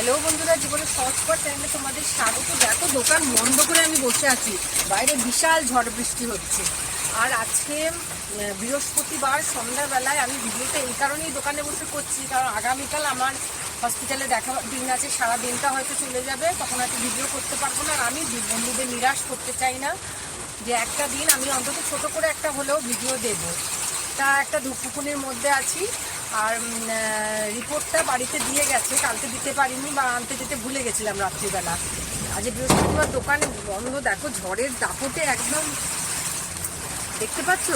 Hello বন্ধুরা জীবনে সহজপট চ্যানেলে তোমাদের স্বাগত। দেখো, দোকান বন্ধ করে আমি বসে আছি। বাইরে বিশাল ঝড় বৃষ্টি হচ্ছে। আর আজকে বৃহস্পতিবার, সন্ধ্যাবেলায় আমি ভিডিওটা এই কারণেই দোকানে বসে করছি কারণ আগামীকাল আমার হসপিটালে দেখা দিন আছে সারা দিনটা হয়তো চলে যাবে। তখন হয়তো ভিডিও করতে পারব না। আর আমি বন্ধুদের নিরাশ করতে চাই না যে একটা দিন আমি অন্তত ছোট করে একটা হলেও ভিডিও দেব। তা একটা ধুপুকুনির মধ্যে আছি। আর রিপোর্টটা বাড়িতে দিয়ে গেছে, কালকে দিতে পারিনি বা আনতে যেতে ভুলে গেছিলাম রাত্রিবেলা। আজ বৃহস্পতিবার দোকান বন্ধ, দেখো ঝড়ের দাপটে একদম। দেখতে পাচ্ছ?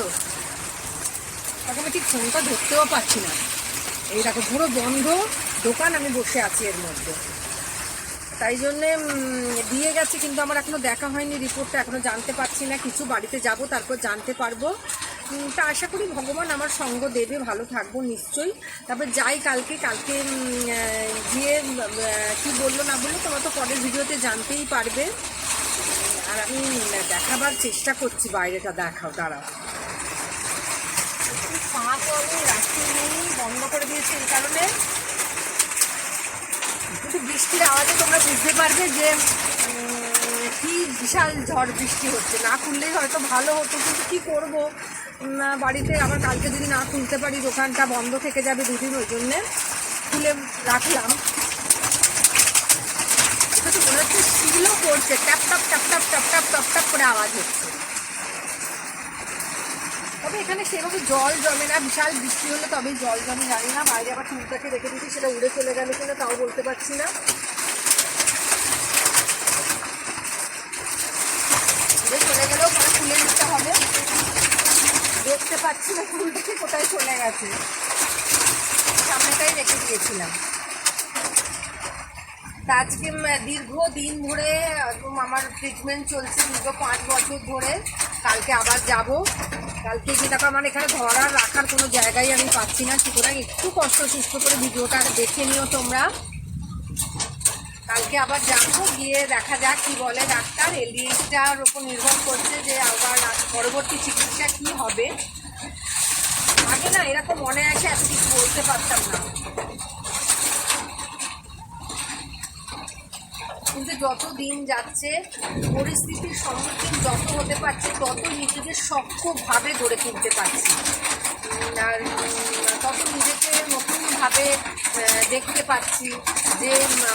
তাকে আমি ঠিক ফোনটা ধরতেও পারছি না। এই দেখো, পুরো বন্ধ, দোকান আমি বসে আছি এর মধ্যে। তাই জন্যে দিয়ে গেছে, কিন্তু আমার এখনও দেখা হয়নি রিপোর্টটা, এখনও জানতে পারছি না, কিছু বাড়িতে যাব, তারপর জানতে পারব। তা আশা করি ভগবান আমার সঙ্গ দেবে, ভালো থাকব নিশ্চয়ই। তারপর যাই কালকে কালকে গিয়ে কি বলল না বলল তোমরা তো পরের ভিডিওতে জানতেই পারবে। আর আমি দেখাবার চেষ্টা করছি, বাইরেটা দেখাও, দাঁড়াও। ফাঁক আমি রাখি বন্ধ করে দিয়েছি এই কারণে। কিন্তু বৃষ্টির আওয়াজে তোমরা বুঝতে পারবে যে কি বিশাল ঝড় বৃষ্টি হচ্ছে। না খুললেই হয়তো ভালো হতো, কিন্তু কি করব? বাড়িতে আবার কালকে যদি না খুলতে পারি, দোকানটা বন্ধ থেকে যাবে দুদিন, ওই জন্যে খুলে রাখলাম। তো মনে হচ্ছে শিলও করছে। ট্যাপ ট্যাপ ট্যাপ টপটাপ টপ টপ করে আওয়াজ হচ্ছে। তবে এখানে সেভাবে জল জমে না, বিশাল বৃষ্টি হলে তবে জল জমে, জানি না। বাইরে আবার টুলটাকে রেখে দিচ্ছি সেটা উড়ে চলে গেল কিনা তাও বলতে পারছি না। চলে গেলেও পরে খুলে নিতে হবে। দেখতে পাচ্ছি না ফুলটাকে কোথায় চলে গেছে। সামনেটাই রেখে দিয়েছিলাম। তা আজকে দীর্ঘ দিন ধরে, একদম আমার ট্রিটমেন্ট চলছে দীর্ঘ পাঁচ বছর ধরে। কালকে আবার যাব। কালকে যে দেখো আমার এখানে ধরার রাখার কোনো জায়গায় আমি পাচ্ছি না। সুতরাং একটু কষ্ট সুস্থ করে ভিডিওটা দেখে নিও তোমরা। কালকে আবার যাব গিয়ে দেখা যাক কি বলে ডাক্তার। এলডিএসটার ওপর নির্ভর করছে যে আবার পরবর্তী চিকিৎসা কি হবে। আগে না এরকম মনে আসে এত কিছু বলতে পারতাম না। কিন্তু যত দিন যাচ্ছে, পরিস্থিতির সম্মুখীন যত হতে পারছে, তত নিজেদের শক্তভাবে গড়ে তুলতে পারছি। আর তত নিজেকে নতুনভাবে দেখতে পাচ্ছি যে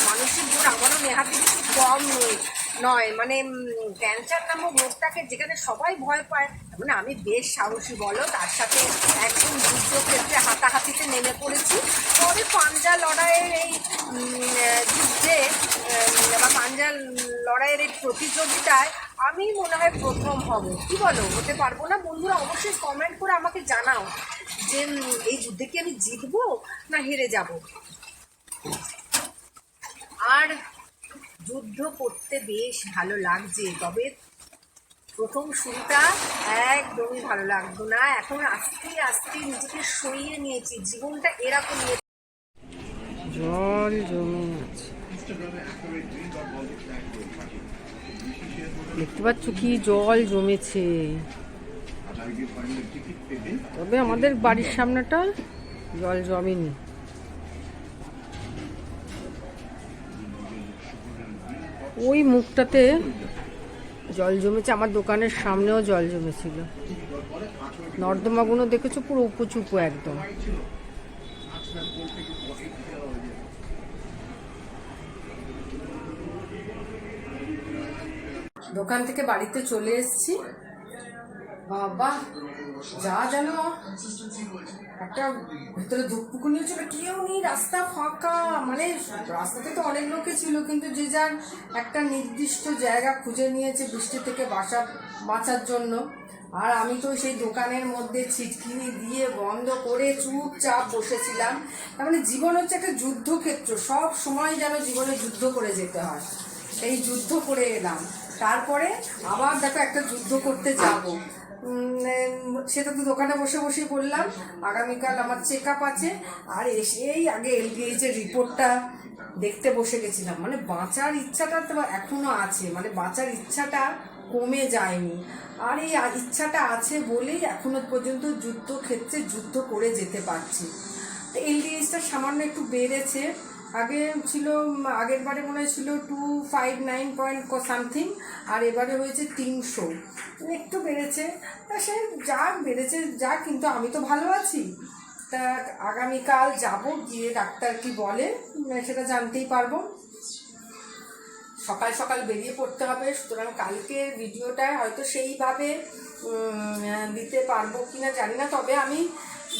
মানসিক জোর আমারও নেহাতি কিছু কম নয় নয়। মানে ক্যান্সার নামক রোগটাকে যেখানে সবাই ভয় পায় মানে আমি বেশ সাহসী, বলো। তার সাথে একদম যুদ্ধ ক্ষেত্রে হাতাহাতিতে নেমে পড়েছি। পরে পাঞ্জা লড়াইয়ের এই যুদ্ধে বা পাঞ্জা লড়াইয়ের এই প্রতিযোগিতায় আমি মনে হয় প্রথম হব। কি বলো? হতে পারব না? বন্ধুরা, অবশ্যই কমেন্ট করে আমাকে জানাও যে এই যুদ্ধে কি আমি জিতবো না হেরে যাব? আর যুদ্ধ করতে বেশ ভালো লাগছে, তবে প্রথম শুরুটা একদমই ভালো লাগতো না। এখন আস্তে আস্তে নিজেকে সরিয়ে নিয়েছি, জীবনটা এরকম জল জমে আছে দেখতে পাচ্ছ কি জল জমেছে। তবে আমাদের বাড়ির সামনেটা জল জমেনি। ওই মুখটাতে জল জমেছে, আমার দোকানের সামনেও জল জমেছিল। নর্দমাগুলো দেখেছ পুরো উপুচুপু একদম। দোকান থেকে বাড়িতে চলে এসেছি। বাবা, যা যেন। একটা ভেতরে ধুকপুকুনি হচ্ছিল কেউ নেই, রাস্তা ফাঁকা। মানে রাস্তাতে তো অনেক লোকই ছিল, কিন্তু যে যার একটা নির্দিষ্ট জায়গা খুঁজে নিয়েছে বৃষ্টি থেকে বাসা বাঁচার জন্য। আর আমি তো সেই দোকানের মধ্যে ছিটকিনি দিয়ে বন্ধ করে চুপচাপ বসেছিলাম। তার মানে জীবন হচ্ছে একটা যুদ্ধক্ষেত্র, সব সময় যেন জীবনে যুদ্ধ করে যেতে হয়। এই যুদ্ধ করে এলাম। তারপরে আবার দেখো একটা যুদ্ধ করতে যাব। সেটা তো দোকানে বসে বসে করলাম। আগামীকাল আমার চেক আপ আছে। আর এসেই আগে এলডিএইচ এর রিপোর্টটা দেখতে বসে গেছিলাম। মানে বাঁচার ইচ্ছাটা তো এখনও আছে। মানে বাঁচার ইচ্ছাটা কমে যায়নি। আর এই ইচ্ছাটা আছে বলেই এখনও পর্যন্ত যুদ্ধক্ষেত্রে যুদ্ধ করে যেতে পারছি। এলডিএইচটা সামান্য একটু বেড়েছে। আগে ছিল আগের বারে মনে ছিল two five nine point something আর এবারে হয়েছে তিনশো। একটু বেড়েছে। তা সে যা বেড়েছে, যা কিন্তু আমি তো ভালো আছি। তা আগামীকাল যাব, গিয়ে ডাক্তার কি বলে সেটা জানতেই পারব। সকাল সকাল বেরিয়ে পড়তে হবে, সুতরাং কালকে ভিডিওটা হয়তো সেইভাবে দিতে পারব কিনা জানি না, তবে আমি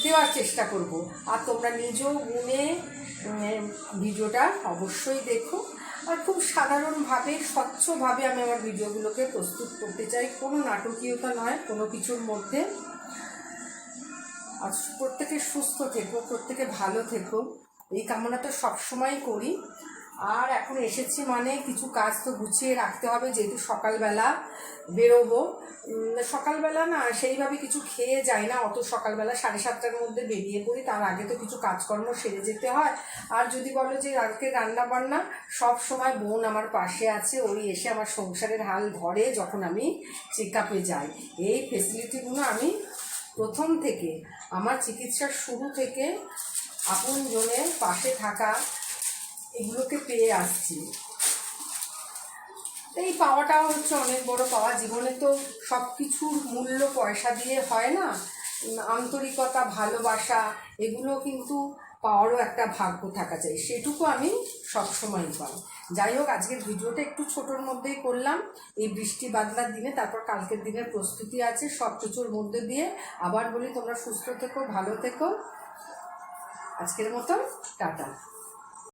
দেওয়ার চেষ্টা করব। আর তোমরা নিজেও গুনে ভিডিওটা অবশ্যই দেখো। আর খুব সাধারণভাবে, স্বচ্ছভাবে আমি আমার ভিডিওগুলোকে প্রস্তুত করতে চাই। কোনো নাটকীয়তা নয়, কোনো কিছুর মধ্যে। আর প্রত্যেকে সুস্থ থেকো, প্রত্যেকে ভালো থেকো। এই কামনা তো সবসময় করি। আর এখন এসেছি মানে কিছু কাজ তো গুছিয়ে রাখতে হবে, যেহেতু সকালবেলা বেরোবো। সকালবেলা না সেইভাবে কিছু খেয়ে যাই না, অত সকালবেলা সাড়ে সাতটার মধ্যে বেরিয়ে পড়ি, তার আগে তো কিছু কাজকর্ম সেরে যেতে হয়। আর যদি বলো যে আজকে রান্না বান্না, সব সময় বোন আমার পাশে আছে, ওই এসে আমার সংসারের হাল ধরে যখন আমি চেক আপে যাই। এই ফেসিলিটিগুলো আমি প্রথম থেকে, আমার চিকিৎসার শুরু থেকে আপন জনের পাশে থাকা এগুলোকে পেয়ে আসছি। এই পাওয়াটাও হচ্ছে অনেক বড় পাওয়া। জীবনে তো সব কিছুর মূল্য পয়সা দিয়ে হয় না। আন্তরিকতা, ভালোবাসা, এগুলো কিন্তু পাওয়ারও একটা ভাগ্য থাকা চাই। সেটুকু আমি সবসময় পাই। যাই হোক, আজকের ভিডিওটা একটু ছোটোর মধ্যেই করলাম। এই বৃষ্টি বাদলার দিনে, তারপর কালকের দিনের প্রস্তুতি আছে সব কিছুর মধ্যে দিয়ে। আবার বলি, তোমরা সুস্থ থেকো, ভালো থেকো। আজকের মতো টাটা।